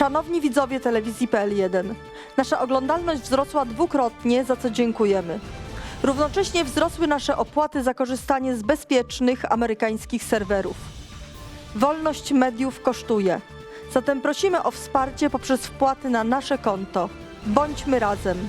Szanowni widzowie telewizji PL1, nasza oglądalność wzrosła dwukrotnie, za co dziękujemy. Równocześnie wzrosły nasze opłaty za korzystanie z bezpiecznych amerykańskich serwerów. Wolność mediów kosztuje, zatem prosimy o wsparcie poprzez wpłaty na nasze konto. Bądźmy razem.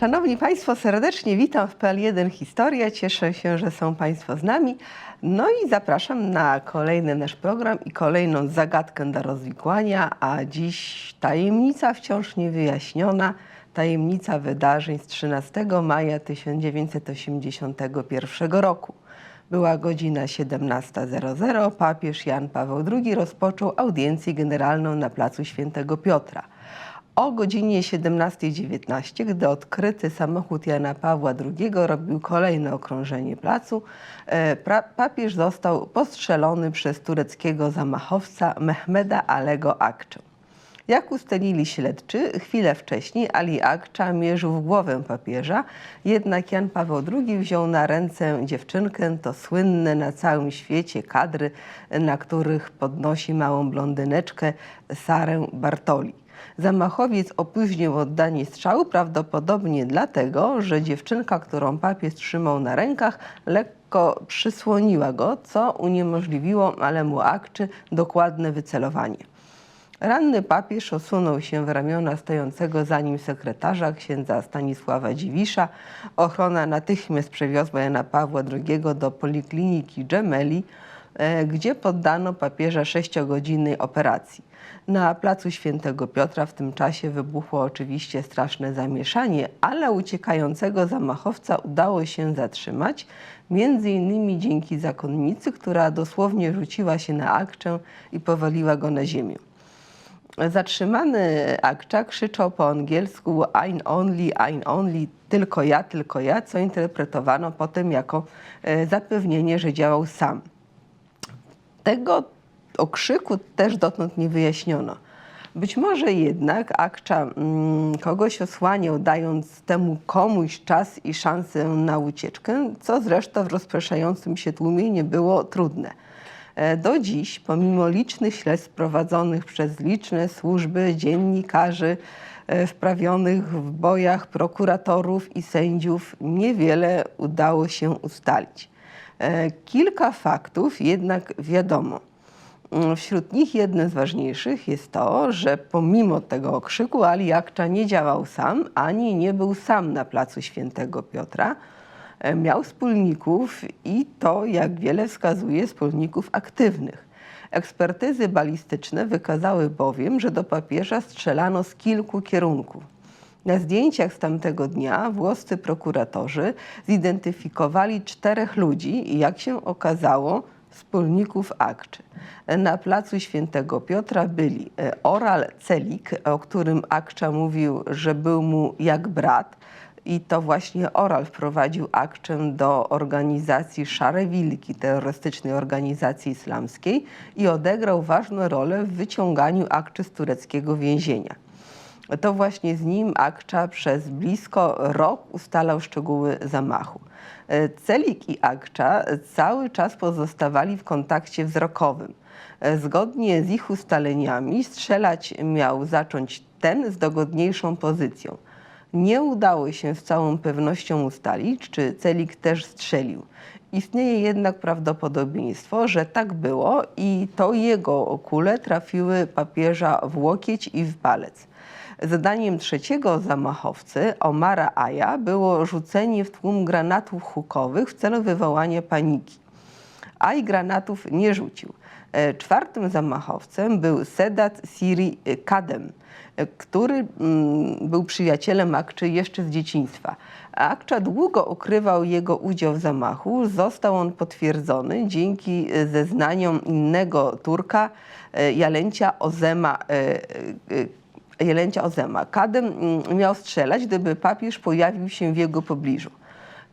Szanowni Państwo, serdecznie witam w PL1 Historia. Cieszę się, że są Państwo z nami. No i zapraszam na kolejny nasz program i kolejną zagadkę do rozwikłania, a dziś tajemnica wciąż niewyjaśniona, tajemnica wydarzeń z 13 maja 1981 roku. Była godzina 17.00. Papież Jan Paweł II rozpoczął audiencję generalną na placu Świętego Piotra. O godzinie 17.19, gdy odkryty samochód Jana Pawła II robił kolejne okrążenie placu, e, papież został postrzelony przez tureckiego zamachowca Mehmeda Alego Akczę. Jak ustalili śledczy, chwilę wcześniej Ali Akcza mierzył w głowę papieża, jednak Jan Paweł II wziął na ręce dziewczynkę, to słynne na całym świecie kadry, na których podnosi małą blondyneczkę Sarę Bartoli. Zamachowiec opóźnił oddanie strzału prawdopodobnie dlatego, że dziewczynka, którą papież trzymał na rękach, lekko przysłoniła go, co uniemożliwiło Alemu Akczy dokładne wycelowanie. Ranny papież osunął się w ramiona stojącego za nim sekretarza księdza Stanisława Dziwisza. Ochrona natychmiast przewiozła Jana Pawła II do polikliniki Gemelli, e, gdzie poddano papieża sześciogodzinnej operacji. Na placu Świętego Piotra w tym czasie wybuchło oczywiście straszne zamieszanie, ale uciekającego zamachowca udało się zatrzymać, między innymi dzięki zakonnicy, która dosłownie rzuciła się na akczę i powaliła go na ziemię. Zatrzymany Akcza krzyczał po angielsku I'm only, I'm only, tylko ja, tylko ja, co interpretowano potem jako e, zapewnienie, że działał sam. Tego okrzyku też dotąd nie wyjaśniono. Być może jednak Akcza mm, kogoś osłaniał, dając temu komuś czas i szansę na ucieczkę, co zresztą w rozpraszającym się tłumie nie było trudne. E, Do dziś, pomimo licznych śledztw prowadzonych przez liczne służby, dziennikarzy, e, wprawionych w bojach prokuratorów i sędziów, niewiele udało się ustalić. E, Kilka faktów jednak wiadomo. Mm, Wśród nich jednym z ważniejszych jest to, że pomimo tego okrzyku Ali Akcza nie działał sam, ani nie był sam na placu Świętego Piotra. E, Miał wspólników i to, jak wiele wskazuje, wspólników aktywnych. Ekspertyzy balistyczne wykazały bowiem, że do papieża strzelano z kilku kierunków. Na zdjęciach z tamtego dnia włoscy prokuratorzy zidentyfikowali czterech ludzi i jak się okazało, wspólników Akczy. Na placu Świętego Piotra byli e, Oral Celik, o którym Akcza mówił, że był mu jak brat, i to właśnie Oral wprowadził Akczę do organizacji Szare Wilki, terrorystycznej organizacji islamskiej i odegrał ważną rolę w wyciąganiu Akczy z tureckiego więzienia. To właśnie z nim Akcza przez blisko rok ustalał szczegóły zamachu. E, Celik i Akcza cały czas pozostawali w kontakcie wzrokowym. E, Zgodnie z ich ustaleniami strzelać miał zacząć ten z dogodniejszą pozycją. Nie udało się z całą pewnością ustalić, czy Celik też strzelił. Istnieje jednak prawdopodobieństwo, że tak było i to jego kule trafiły papieża w łokieć i w palec. Zadaniem trzeciego zamachowcy, Omara Aja, było rzucenie w tłum granatów hukowych w celu wywołania paniki. Aj granatów nie rzucił. E, Czwartym zamachowcem był Sedat Siri Kadem, e, który mm, był przyjacielem Akczy jeszcze z dzieciństwa. Akcza długo ukrywał jego udział w zamachu. Został on potwierdzony dzięki e, zeznaniom innego Turka, Jalencia Ozema, Jelęcia Ozema. Kadem mm, miał strzelać, gdyby papież pojawił się w jego pobliżu.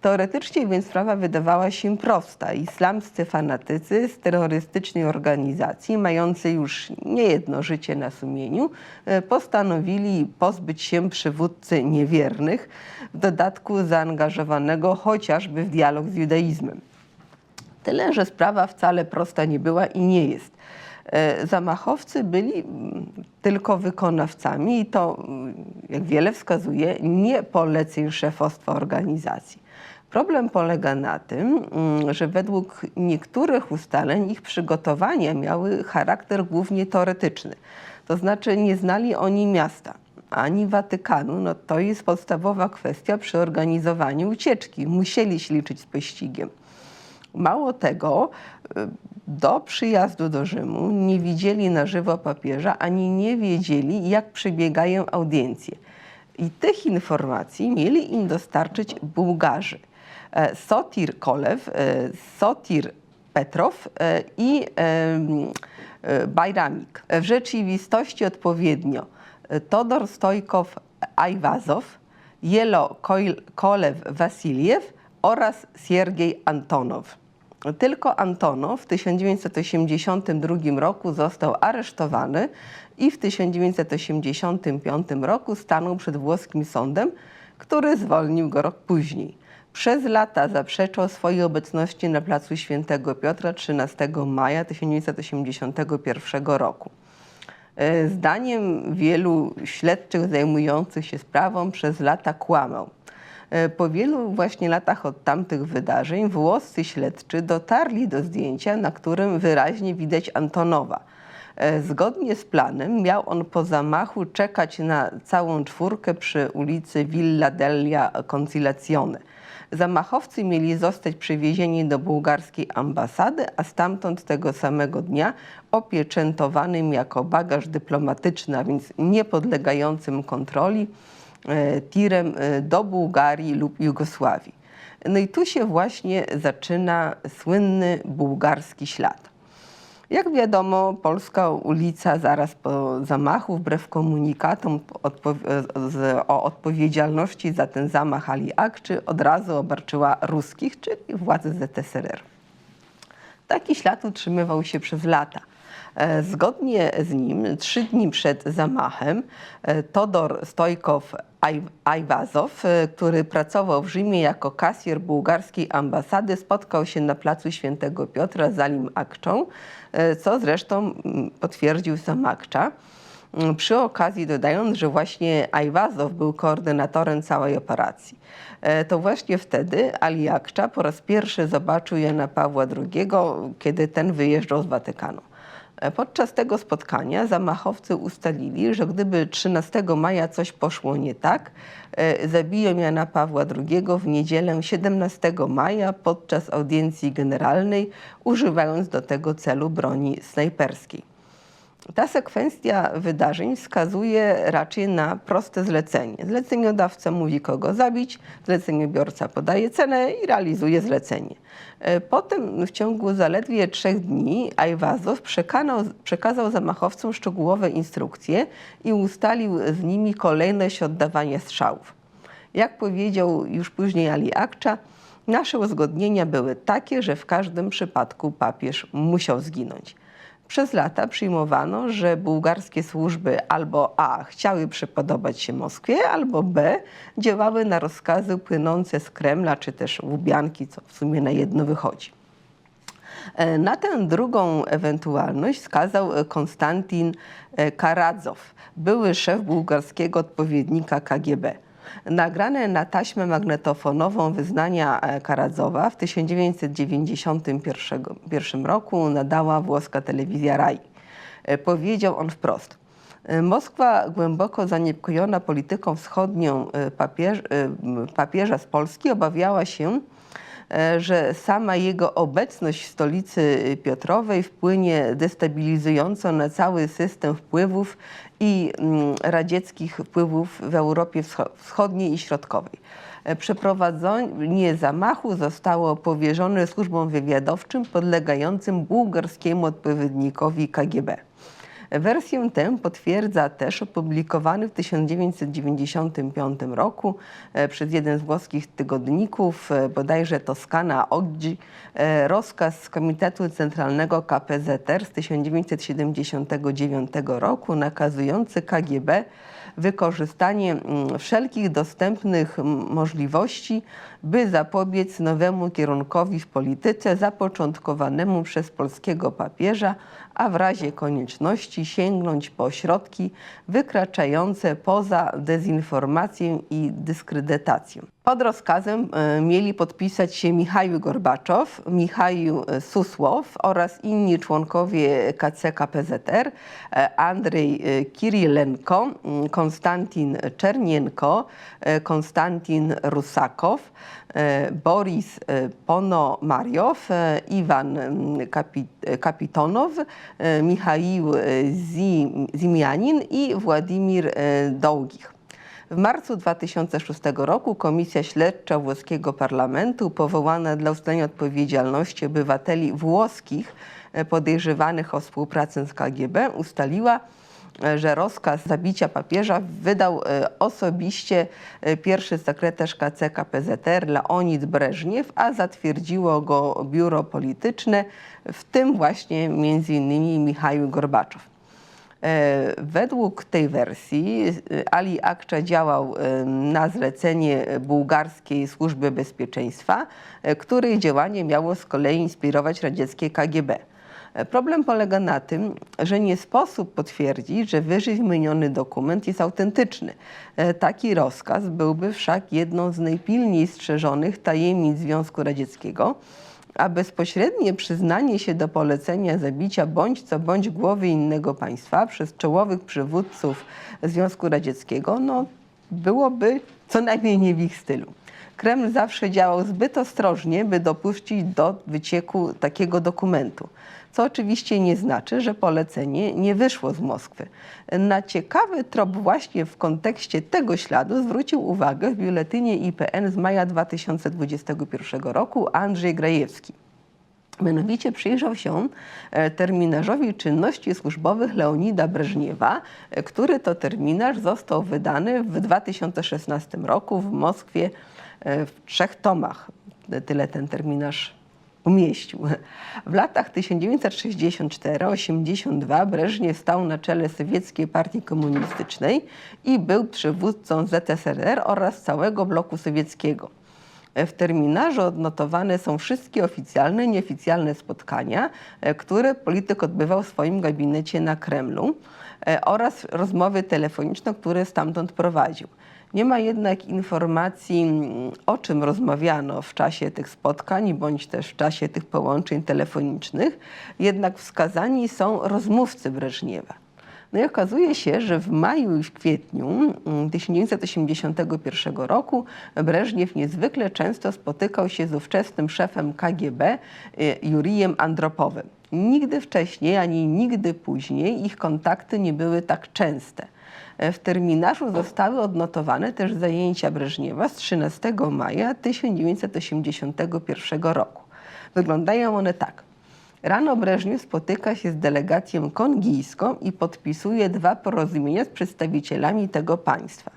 Teoretycznie więc sprawa wydawała się prosta. Islamscy fanatycy z terrorystycznej organizacji, mający już niejedno życie na sumieniu, e, postanowili pozbyć się przywódcy niewiernych, w dodatku zaangażowanego chociażby w dialog z judaizmem. Tyle, że sprawa wcale prosta nie była i nie jest. E, Zamachowcy byli mm, tylko wykonawcami i to, mm, jak wiele wskazuje, nie poleceń szefostwa organizacji. Problem polega na tym, mm, że według niektórych ustaleń ich przygotowania miały charakter głównie teoretyczny. To znaczy nie znali oni miasta ani Watykanu. No to jest podstawowa kwestia przy organizowaniu ucieczki. Musieli się liczyć z pościgiem. Mało tego, y, do przyjazdu do Rzymu nie widzieli na żywo papieża, ani nie wiedzieli, jak przebiegają audiencje. I tych informacji mieli im dostarczyć Bułgarzy. E, Sotir Kolew, e, Sotir Petrow e, i Bajramik. W rzeczywistości odpowiednio Todor Stojkow Ajwazow, Jelo Kolew Wasiliew oraz Siergiej Antonow. Tylko Antonow w 1982 roku został aresztowany i w 1985 roku stanął przed włoskim sądem, który zwolnił go rok później. Przez lata zaprzeczał swojej obecności na placu Świętego Piotra 13 maja 1981 roku. E, Zdaniem wielu śledczych zajmujących się sprawą przez lata kłamał. E, Po wielu właśnie latach od tamtych wydarzeń włoscy śledczy dotarli do zdjęcia, na którym wyraźnie widać Antonowa. E, Zgodnie z planem miał on po zamachu czekać na całą czwórkę przy ulicy Villa Delia Conciliazione. Zamachowcy mieli zostać przywiezieni do bułgarskiej ambasady, a stamtąd tego samego dnia opieczętowanym jako bagaż dyplomatyczny, a więc niepodlegającym kontroli, tirem e, do Bułgarii lub Jugosławii. No i tu się właśnie zaczyna słynny bułgarski ślad. Jak wiadomo, polska ulica zaraz po zamachu, wbrew komunikatom o odpowiedzialności za ten zamach Ali Akczy, od razu obarczyła ruskich, czyli władze ZSRR. Taki ślad utrzymywał się przez lata. E, Zgodnie z nim, trzy dni przed zamachem, e, Todor Stojkow Aj- Ajwazow, e, który pracował w Rzymie jako kasjer bułgarskiej ambasady, spotkał się na placu Świętego Piotra z Alim Akczą, co zresztą potwierdził sam Akcza. Mm, Przy okazji dodając, że właśnie Ajwazow był koordynatorem całej operacji. To właśnie wtedy Ali Akcza po raz pierwszy zobaczył Jana Pawła II, kiedy ten wyjeżdżał z Watykanu. Podczas tego spotkania zamachowcy ustalili, że gdyby 13 maja coś poszło nie tak, e, zabiją Jana Pawła II w niedzielę 17 maja podczas audiencji generalnej, używając do tego celu broni snajperskiej. Ta sekwencja wydarzeń wskazuje raczej na proste zlecenie. Zleceniodawca mówi, kogo zabić, zleceniobiorca podaje cenę i realizuje zlecenie. E, Potem w ciągu zaledwie trzech dni Ajwazow przekazał, przekazał zamachowcom szczegółowe instrukcje i ustalił z nimi kolejność oddawania strzałów. Jak powiedział już później Ali Akcza, nasze uzgodnienia były takie, że w każdym przypadku papież musiał zginąć. Przez lata przyjmowano, że bułgarskie służby albo A chciały przypodobać się Moskwie, albo B działały na rozkazy płynące z Kremla, czy też Łubianki, co w sumie na jedno wychodzi. E, Na tę drugą ewentualność skazał e, Konstantin e, Karadzow, były szef bułgarskiego odpowiednika KGB. Nagrane na taśmę magnetofonową wyznania e, Karadzowa w 1991 roku nadała włoska telewizja RAI. E, Powiedział on wprost. E, Moskwa, głęboko zaniepokojona polityką wschodnią papież, papieża z Polski, obawiała się, że sama jego obecność w stolicy Piotrowej wpłynie destabilizująco na cały system wpływów i mm, radzieckich wpływów w Europie Wscho- Wschodniej i Środkowej. E, Przeprowadzenie zamachu zostało powierzone służbom wywiadowczym podlegającym bułgarskiemu odpowiednikowi KGB. Wersję tę potwierdza też opublikowany w 1995 roku e, przez jeden z włoskich tygodników, e, bodajże Toskana Oggi, e, rozkaz Komitetu Centralnego KPZR z 1979 roku nakazujący KGB wykorzystanie mm, wszelkich dostępnych możliwości, by zapobiec nowemu kierunkowi w polityce zapoczątkowanemu przez polskiego papieża, a w razie konieczności sięgnąć po środki wykraczające poza dezinformację i dyskredytację. Pod rozkazem e, mieli podpisać się Michał Gorbaczow, Michał Susłow oraz inni członkowie KCKPZR, e, Andrzej e, Kirilenko, Konstantin Czernienko, e, Konstantin Rusakow, e, Boris e, Ponomariow, e, Iwan e, Kapitonow, e, Michał Zi- Zimianin i Władimir Dołgich. W marcu 2006 roku Komisja Śledcza włoskiego parlamentu, powołana dla ustalenia odpowiedzialności obywateli włoskich podejrzewanych o współpracę z KGB, ustaliła, że rozkaz zabicia papieża wydał e, osobiście e, pierwszy sekretarz KCKPZR Leonid Breżniew, a zatwierdziło go biuro polityczne, w tym właśnie między innymi Michał Gorbaczow. E, Według tej wersji e, Ali Akcza działał e, na zlecenie bułgarskiej służby bezpieczeństwa, e, której działanie miało z kolei inspirować radzieckie KGB. Problem polega na tym, że nie sposób potwierdzić, że wyżej wymieniony dokument jest autentyczny. E, Taki rozkaz byłby wszak jedną z najpilniej strzeżonych tajemnic Związku Radzieckiego, a bezpośrednie przyznanie się do polecenia zabicia bądź co bądź głowy innego państwa przez czołowych przywódców Związku Radzieckiego, no, byłoby co najmniej nie w ich stylu. Kreml zawsze działał zbyt ostrożnie, by dopuścić do wycieku takiego dokumentu. Co oczywiście nie znaczy, że polecenie nie wyszło z Moskwy. Na ciekawy trop właśnie w kontekście tego śladu zwrócił uwagę w biuletynie IPN z maja 2021 roku Andrzej Grajewski. Mianowicie przyjrzał się e, terminarzowi czynności służbowych Leonida Breżniewa, e, który to terminarz został wydany w 2016 roku w Moskwie e, w trzech tomach. Tyle ten terminarz umieścił. W latach 1964-82 Breżniew stał na czele Sowieckiej Partii Komunistycznej i był przywódcą ZSRR oraz całego bloku sowieckiego. W terminarzu odnotowane są wszystkie oficjalne i nieoficjalne spotkania, e, które polityk odbywał w swoim gabinecie na Kremlu e, oraz rozmowy telefoniczne, które stamtąd prowadził. Nie ma jednak informacji, mm, o czym rozmawiano w czasie tych spotkań, bądź też w czasie tych połączeń telefonicznych, jednak wskazani są rozmówcy Breżniewa. No i okazuje się, że w maju i w kwietniu mm, 1981 roku Breżniew niezwykle często spotykał się z ówczesnym szefem KGB y, Jurijem Andropowym. Nigdy wcześniej ani nigdy później ich kontakty nie były tak częste. E, W terminarzu zostały odnotowane też zajęcia Breżniewa z 13 maja 1981 roku. Wyglądają one tak. Rano Breżniew spotyka się z delegacją kongijską i podpisuje dwa porozumienia z przedstawicielami tego państwa.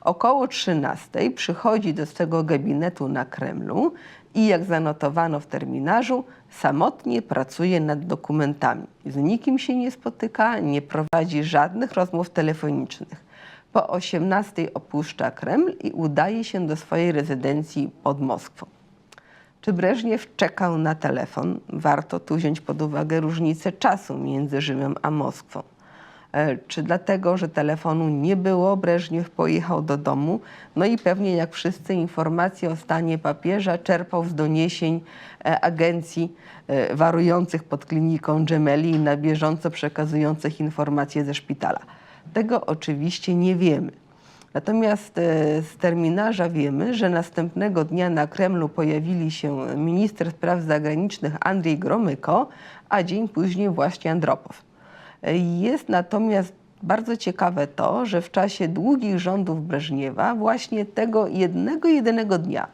Około 13 przychodzi do swego gabinetu na Kremlu i jak zanotowano w terminarzu, samotnie pracuje nad dokumentami. Z nikim się nie spotyka, nie prowadzi żadnych rozmów telefonicznych. Po 18 opuszcza Kreml i udaje się do swojej rezydencji pod Moskwą. Czy Breżniew czekał na telefon? Warto tu wziąć pod uwagę różnicę czasu między Rzymem a Moskwą. E, Czy dlatego, że telefonu nie było, Breżniew pojechał do domu, no i pewnie jak wszyscy informacje o stanie papieża czerpał z doniesień e, agencji e, warujących pod kliniką Gemelli i na bieżąco przekazujących informacje ze szpitala. Tego oczywiście nie wiemy. Natomiast z terminarza wiemy, że następnego dnia na Kremlu pojawili się minister spraw zagranicznych Andrzej Gromyko, a dzień później właśnie Andropow. Jest natomiast bardzo ciekawe to, że w czasie długich rządów Breżniewa, właśnie tego jednego, jedynego dnia,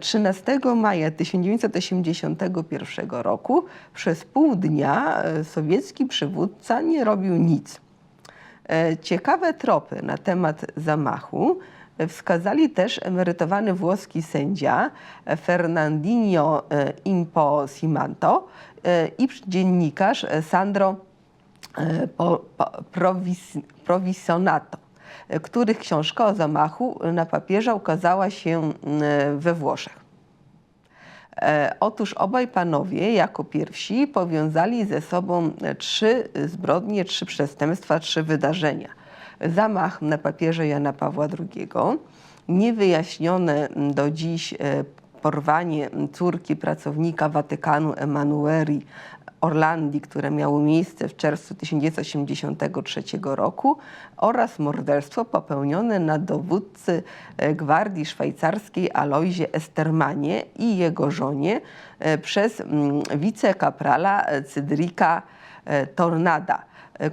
13 maja 1981 roku przez pół dnia e, sowiecki przywódca nie robił nic. E, Ciekawe tropy na temat zamachu e, wskazali też emerytowany włoski sędzia Fernandinho Imposimanto i dziennikarz Sandro po, po, Provisionato, e, których książka o zamachu na papieża ukazała się we Włoszech. E, Otóż obaj panowie jako pierwsi powiązali ze sobą e, trzy zbrodnie, trzy przestępstwa, trzy wydarzenia. Zamach na papieża Jana Pawła II, niewyjaśnione do dziś e, porwanie córki pracownika Watykanu Emanueli Orlandi, które miało miejsce w czerwcu 1983 roku oraz morderstwo popełnione na dowódcy e, gwardii szwajcarskiej Alojzie Estermanie i jego żonie e, przez mm, wicekaprala e, Cydrika Tornada,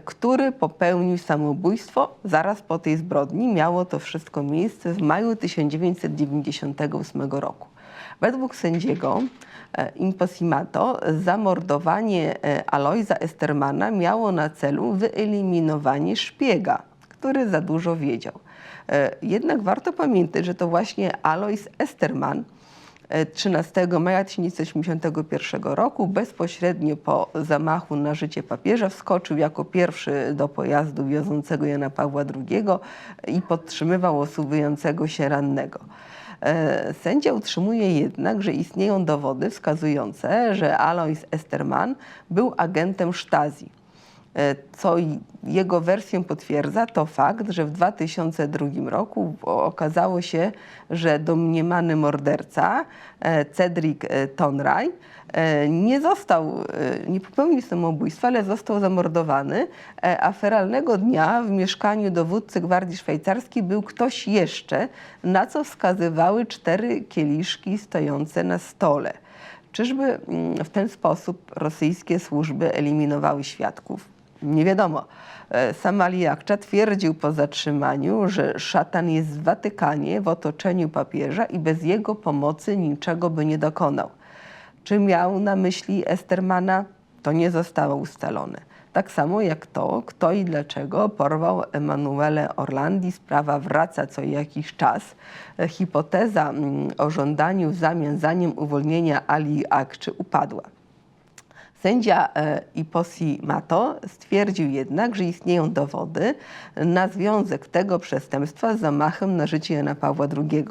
który popełnił samobójstwo zaraz po tej zbrodni. Miało to wszystko miejsce w maju 1998 roku. Według sędziego Imposimato zamordowanie e, Alojza Estermana miało na celu wyeliminowanie szpiega, który za dużo wiedział. E, Jednak warto pamiętać, że to właśnie Alojz Esterman e, 13 maja 1981 roku, bezpośrednio po zamachu na życie papieża, wskoczył jako pierwszy do pojazdu wiozącego Jana Pawła II i podtrzymywał osuwującego się rannego. E, Sędzia utrzymuje jednak, że istnieją dowody wskazujące, że Alois Esterman był agentem Stasi. E, Co jego wersję potwierdza, to fakt, że w 2002 roku okazało się, że domniemany morderca e, Cedric e, Tonraj nie został, nie popełnił samobójstwa, ale został zamordowany, a feralnego dnia w mieszkaniu dowódcy Gwardii Szwajcarskiej był ktoś jeszcze, na co wskazywały cztery kieliszki stojące na stole. Czyżby mm, w ten sposób rosyjskie służby eliminowały świadków? Nie wiadomo. E, Sam Aliakcza twierdził po zatrzymaniu, że szatan jest w Watykanie w otoczeniu papieża i bez jego pomocy niczego by nie dokonał. Czy miał na myśli Estermana? To nie zostało ustalone. Tak samo jak to, kto i dlaczego porwał Emanuele Orlandi. Sprawa wraca co jakiś czas. E, Hipoteza mm, o żądaniu w zamian za nim uwolnienia Ali Akczy upadła. Sędzia e, Iposi Mato stwierdził jednak, że istnieją dowody na związek tego przestępstwa z zamachem na życie Jana Pawła II.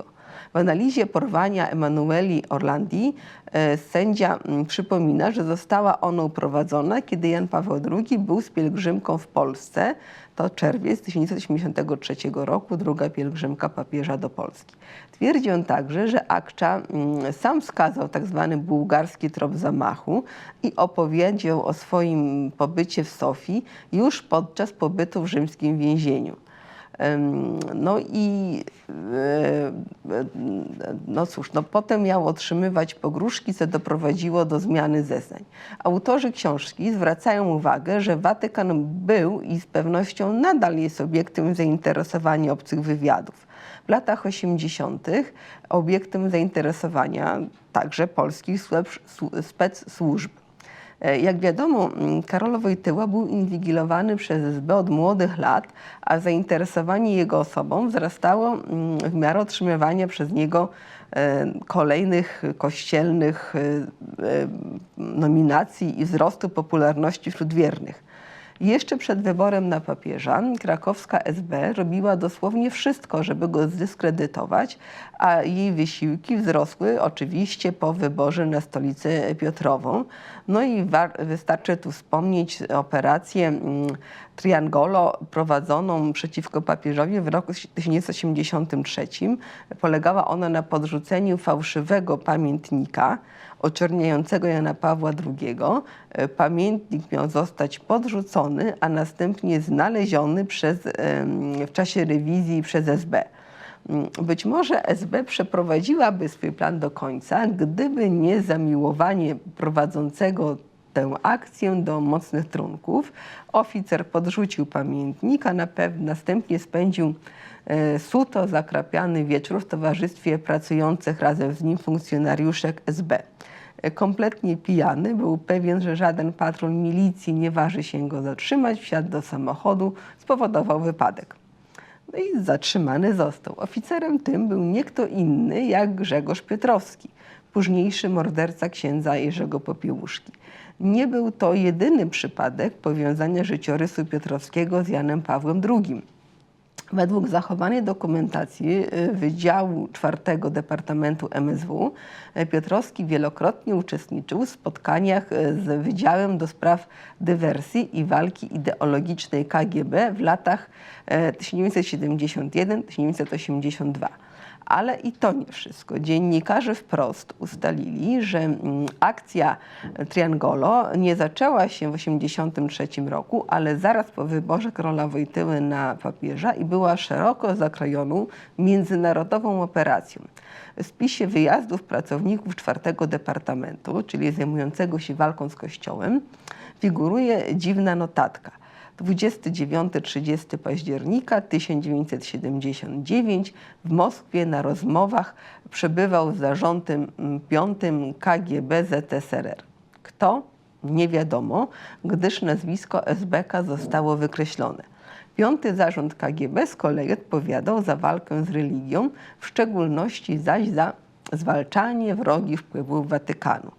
W analizie porwania Emanueli Orlandi e, sędzia mm, przypomina, że została ona uprowadzona, kiedy Jan Paweł II był z pielgrzymką w Polsce. To czerwiec 1983 roku, druga pielgrzymka papieża do Polski. Twierdzi on także, że Akcza mm, sam wskazał tak zwany bułgarski trop zamachu i opowiedział o swoim pobycie w Sofii już podczas pobytu w rzymskim więzieniu. No i e, e, no cóż, no potem miał otrzymywać pogróżki, co doprowadziło do zmiany zeznań. Autorzy książki zwracają uwagę, że Watykan był i z pewnością nadal jest obiektem zainteresowania obcych wywiadów. W latach 80. obiektem zainteresowania także polskich spec służb. E, Jak wiadomo, mm, Karol Wojtyła był inwigilowany przez SB od młodych lat, a zainteresowanie jego osobą wzrastało mm, w miarę otrzymywania przez niego e, kolejnych kościelnych e, nominacji i wzrostu popularności wśród wiernych. Jeszcze przed wyborem na papieża krakowska SB robiła dosłownie wszystko, żeby go zdyskredytować, a jej wysiłki wzrosły oczywiście po wyborze na stolicę Piotrową. No i wystarczy tu wspomnieć operację mm, Triangolo prowadzoną przeciwko papieżowi w roku 1983. Polegała ona na podrzuceniu fałszywego pamiętnika oczerniającego Jana Pawła II. E, Pamiętnik miał zostać podrzucony, a następnie znaleziony przez, w czasie rewizji przez SB. Mm, Być może SB przeprowadziłaby swój plan do końca, gdyby nie zamiłowanie prowadzącego tę akcję do mocnych trunków. Oficer podrzucił pamiętnik, a na pew- następnie spędził e, suto zakrapiany wieczór w towarzystwie pracujących razem z nim funkcjonariuszek SB. Kompletnie pijany, był pewien, że żaden patrol milicji nie waży się go zatrzymać, wsiadł do samochodu, spowodował wypadek. No i zatrzymany został. Oficerem tym był nie kto inny jak Grzegorz Piotrowski, późniejszy morderca księdza Jerzego Popiełuszki. Nie był to jedyny przypadek powiązania życiorysu Piotrowskiego z Janem Pawłem II. Według zachowanej dokumentacji y, Wydziału IV Departamentu MSW y, Piotrowski wielokrotnie uczestniczył w spotkaniach y, z Wydziałem do Spraw Dywersji i Walki Ideologicznej KGB w latach e, 1971-1982. Ale i to nie wszystko. Dziennikarze wprost ustalili, że mm, akcja Triangolo nie zaczęła się w 1983 roku, ale zaraz po wyborze króla Wojtyły na papieża i była szeroko zakrojoną międzynarodową operacją. W spisie wyjazdów pracowników czwartego departamentu, czyli zajmującego się walką z Kościołem, figuruje dziwna notatka. 29-30 października 1979 w Moskwie na rozmowach przebywał z zarządem mm, 5 KGB ZSRR. Kto? Nie wiadomo, gdyż nazwisko SBK zostało wykreślone. Piąty zarząd KGB z kolei odpowiadał za walkę z religią, w szczególności zaś za zwalczanie wrogich wpływów Watykanu.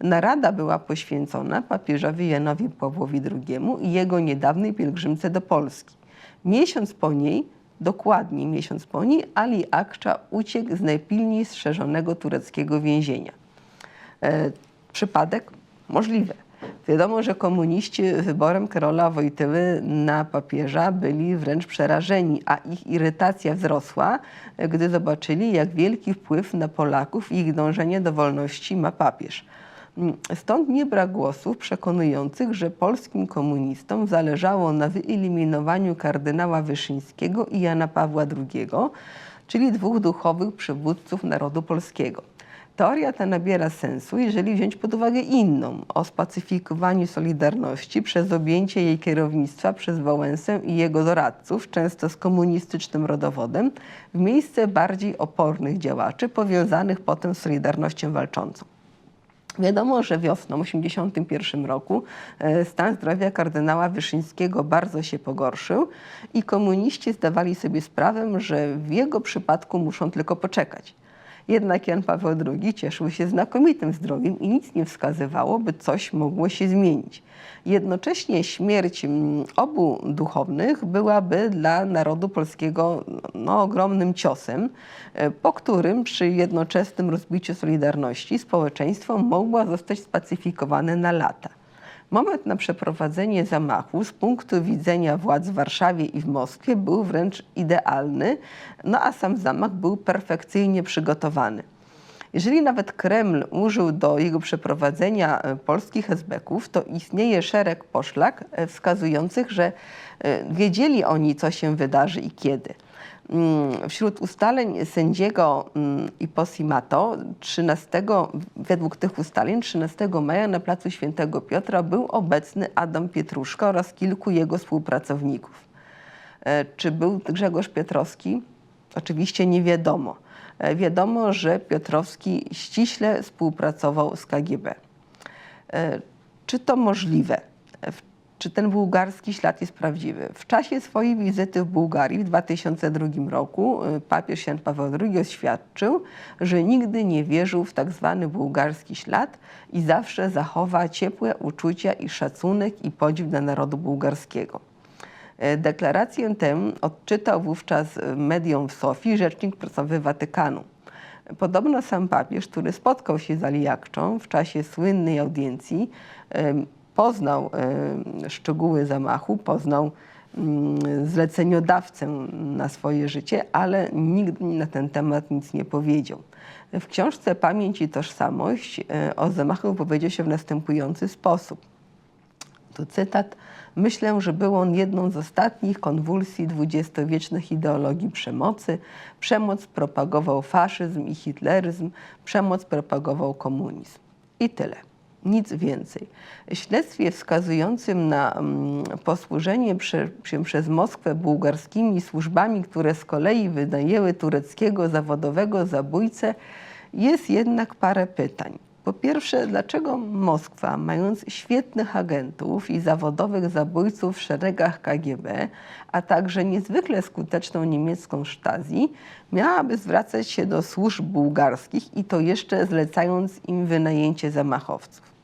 Narada była poświęcona papieżowi Janowi Pawłowi II i jego niedawnej pielgrzymce do Polski. Miesiąc po niej, dokładnie miesiąc po niej, Ali Akcza uciekł z najpilniej strzeżonego tureckiego więzienia. E, przypadek? Możliwe. Wiadomo, że komuniści wyborem Karola Wojtyły na papieża byli wręcz przerażeni, a ich irytacja wzrosła, gdy zobaczyli, jak wielki wpływ na Polaków i ich dążenie do wolności ma papież. Mm, Stąd nie brak głosów przekonujących, że polskim komunistom zależało na wyeliminowaniu kardynała Wyszyńskiego i Jana Pawła II, czyli dwóch duchowych przywódców narodu polskiego. Teoria ta nabiera sensu, jeżeli wziąć pod uwagę inną, o spacyfikowaniu Solidarności przez objęcie jej kierownictwa przez Wałęsę i jego doradców, często z komunistycznym rodowodem, w miejsce bardziej opornych działaczy powiązanych potem z Solidarnością walczącą. Wiadomo, że wiosną 1981 roku e, stan zdrowia kardynała Wyszyńskiego bardzo się pogorszył i komuniści zdawali sobie sprawę, że w jego przypadku muszą tylko poczekać. Jednak Jan Paweł II cieszył się znakomitym zdrowiem i nic nie wskazywało, by coś mogło się zmienić. Jednocześnie śmierć mm, obu duchownych byłaby dla narodu polskiego no, ogromnym ciosem, e, po którym przy jednoczesnym rozbiciu Solidarności społeczeństwo mogło zostać spacyfikowane na lata. Moment na przeprowadzenie zamachu z punktu widzenia władz w Warszawie i w Moskwie był wręcz idealny, no a sam zamach był perfekcyjnie przygotowany. Jeżeli nawet Kreml użył do jego przeprowadzenia e, polskich esbeków, to istnieje szereg poszlak e, wskazujących, że e, wiedzieli oni, co się wydarzy i kiedy. Mm, Wśród ustaleń sędziego mm, Iposimato 13, według tych ustaleń 13 maja na placu Świętego Piotra był obecny Adam Pietruszka oraz kilku jego współpracowników. E, Czy był Grzegorz Piotrowski? Oczywiście nie wiadomo. E, Wiadomo, że Piotrowski ściśle współpracował z KGB. E, Czy to możliwe? Czy ten bułgarski ślad jest prawdziwy? W czasie swojej wizyty w Bułgarii w 2002 roku e, papież Jan Paweł II oświadczył, że nigdy nie wierzył w tak zwany bułgarski ślad i zawsze zachowa ciepłe uczucia i szacunek i podziw dla narodu bułgarskiego. E, Deklarację tę odczytał wówczas e, mediom w Sofii rzecznik prasowy Watykanu. Podobno sam papież, który spotkał się z Alijakczą w czasie słynnej audiencji, poznał em, szczegóły zamachu, poznał mm, zleceniodawcę na swoje życie, ale nigdy na ten temat nic nie powiedział. W książce Pamięć i Tożsamość e, o zamachu powiedział się w następujący sposób. Tu cytat. Myślę, że był on jedną z ostatnich konwulsji dwudziestowiecznych ideologii przemocy. Przemoc propagował faszyzm i hitleryzm, przemoc propagował komunizm. I tyle. Nic więcej. W śledztwie wskazującym na mm, posłużenie się przez Moskwę bułgarskimi służbami, które z kolei wynajęły tureckiego zawodowego zabójcę, jest jednak parę pytań. Po pierwsze, dlaczego Moskwa, mając świetnych agentów i zawodowych zabójców w szeregach KGB, a także niezwykle skuteczną niemiecką Stasi, miałaby zwracać się do służb bułgarskich i to jeszcze zlecając im wynajęcie zamachowców?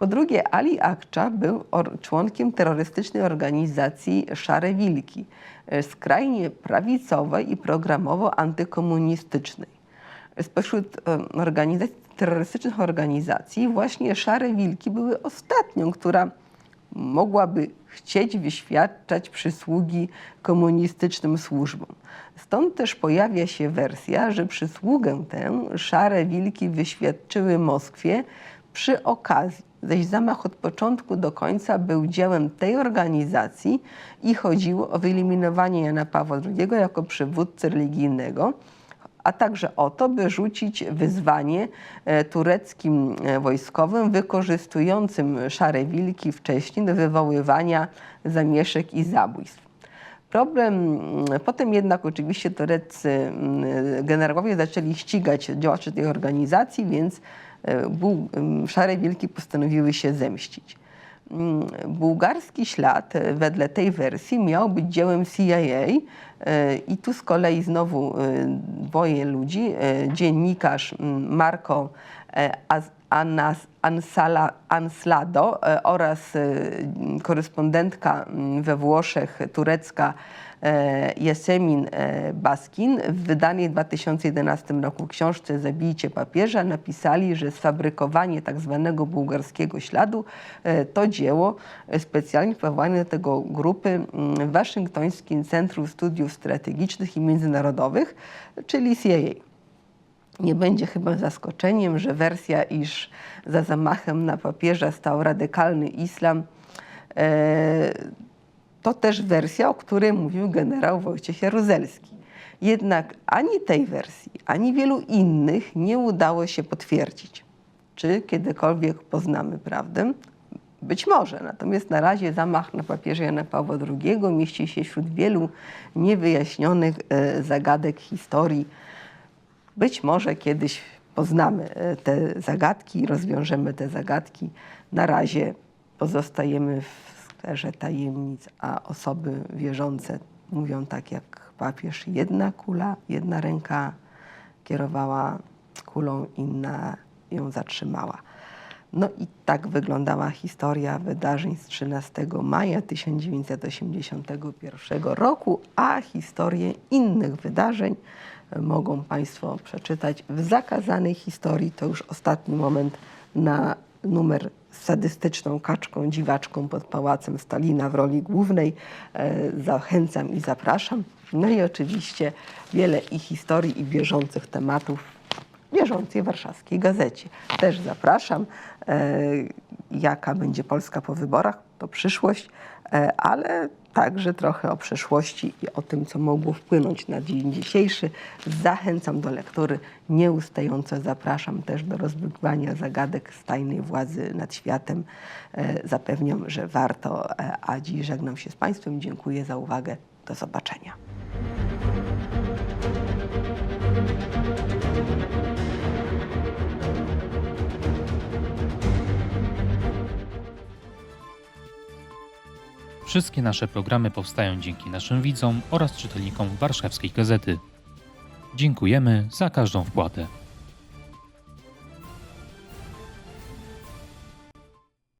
Po drugie, Ali Akcza był członkiem terrorystycznej organizacji Szare Wilki, e, skrajnie prawicowej i programowo antykomunistycznej. Spośród organizacji, terrorystycznych organizacji właśnie Szare Wilki były ostatnią, która mogłaby chcieć wyświadczać przysługi komunistycznym służbom. Stąd też pojawia się wersja, że przysługę tę Szare Wilki wyświadczyły Moskwie przy okazji, zaś zamach od początku do końca był dziełem tej organizacji i chodziło o wyeliminowanie Jana Pawła II jako przywódcy religijnego, a także o to, by rzucić wyzwanie e, tureckim e, wojskowym wykorzystującym szare wilki wcześniej do wywoływania zamieszek i zabójstw. Problem, mm, potem jednak oczywiście tureccy mm, generałowie zaczęli ścigać działaczy tej organizacji, więc buł- mm, szare wilki postanowiły się zemścić. Mm, Bułgarski ślad e, wedle tej wersji miał być dziełem CIA e, i tu z kolei znowu e, dwoje ludzi, e, dziennikarz Marco e, Anslado e, oraz e, korespondentka we Włoszech turecka e, Yasemin e, Baskin w wydanej w 2011 roku książce Zabijcie papieża napisali, że sfabrykowanie tak zwanego bułgarskiego śladu e, to dzieło specjalnie powołane do tego grupy mm, w Waszyngtońskim Centrum Studiów Strategicznych i Międzynarodowych, czyli CIA. Nie będzie chyba zaskoczeniem, że wersja, iż za zamachem na papieża stał radykalny islam, to też wersja, o której mówił generał Wojciech Jaruzelski. Jednak ani tej wersji, ani wielu innych nie udało się potwierdzić. Czy kiedykolwiek poznamy prawdę? Być może, natomiast na razie zamach na papieża Jana Pawła II mieści się wśród wielu niewyjaśnionych e, zagadek historii. Być może kiedyś poznamy e, te zagadki, rozwiążemy te zagadki. Na razie pozostajemy w sferze tajemnic, a osoby wierzące mówią tak jak papież, jedna kula, jedna ręka kierowała kulą, inna ją zatrzymała. No i tak wyglądała historia wydarzeń z 13 maja 1981 roku, a historię innych wydarzeń mogą Państwo przeczytać w zakazanej historii. To już ostatni moment na numer sadystyczną kaczką, dziwaczką pod pałacem Stalina w roli głównej. E, Zachęcam i zapraszam. No i oczywiście wiele i historii, i bieżących tematów w bieżącej warszawskiej gazecie. Też zapraszam. E, jaka będzie Polska po wyborach, to przyszłość, e, ale także trochę o przeszłości i o tym, co mogło wpłynąć na dzień dzisiejszy. Zachęcam do lektury, nieustająco zapraszam też do rozbrywania zagadek z tajnej władzy nad światem. E, Zapewniam, że warto, e, a dziś żegnam się z Państwem. Dziękuję za uwagę. Do zobaczenia. Wszystkie nasze programy powstają dzięki naszym widzom oraz czytelnikom warszawskiej gazety. Dziękujemy za każdą wpłatę.